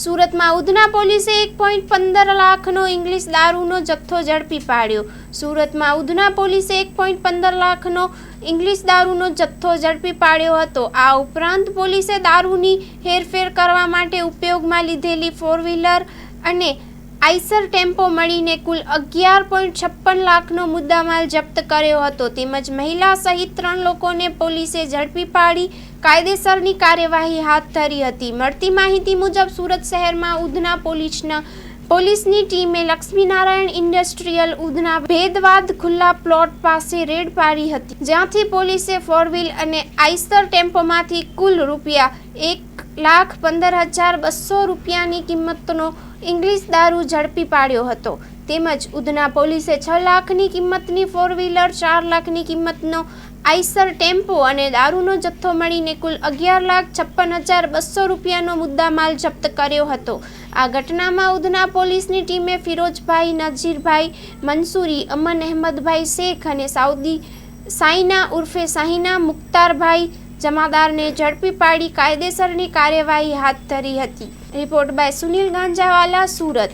સુરતમાં ઉધના પોલીસે એક પોઈન્ટ પંદર લાખનો ઇંગ્લિશ દારૂનો જથ્થો ઝડપી પાડ્યો. સુરતમાં ઉધના પોલીસે એક પોઈન્ટ પંદર લાખનો ઇંગ્લિશ દારૂનો જથ્થો ઝડપી પાડ્યો હતો. આ ઉપરાંત પોલીસે દારૂની હેરફેર કરવા માટે ઉપયોગમાં લીધેલી ફોર વ્હીલર અને આઈસર ટેમ્પો મળીને કુલ અગિયાર પોઈન્ટ છપ્પન લાખનો મુદ્દામાલ જપ્ત કર્યો હતો. તેમજ મહિલા સહિત ત્રણ લોકોને પોલીસે ઝડપી પાડી કાયદેસરની કાર્યવાહી હાથ ધરી હતી. મળતી માહિતી મુજબ સુરત શહેરમાં ઉધના પોલીસના પોલીસની ટીમે લક્ષ્મીનારાયણ ઇન્ડસ્ટ્રીયલ ઉધના ભેદવાદ ખુલ્લા પ્લોટ પાસે રેડ પાડી હતી. જ્યાંથી પોલીસે ફોર વ્હીલ અને આઈસર ટેમ્પોમાંથી કુલ રૂપિયા એક લાખ પંદર હજાર બસો રૂપિયાની કિંમતનો ઇંગ્લિશ દારૂ ઝડપી પાડ્યો હતો. તેમજ ઉધના પોલીસે છ લાખની કિંમતની ફોર વ્હીલર ચાર લાખની કિંમતનો આઈસર ટેમ્પો અને દારૂનો જથ્થો મળીને કુલ અગિયાર લાખ છપ્પન હજાર બસો રૂપિયાનો મુદ્દામાલ જપ્ત કર્યો હતો. આ ઘટનામાં ઉધના પોલીસની ટીમે ફિરોજભાઈ, નજીરભાઈ મંસૂરી અમન અહેમદભાઈ શેખ અને સાઉદી સાઈના ઉર્ફે સાહિના મુખ્તારભાઈ જમાદારને ઝડપી પાડી કાયદેસરની કાર્યવાહી હાથ ધરી હતી. Report by Sunil Ganjawala Surat.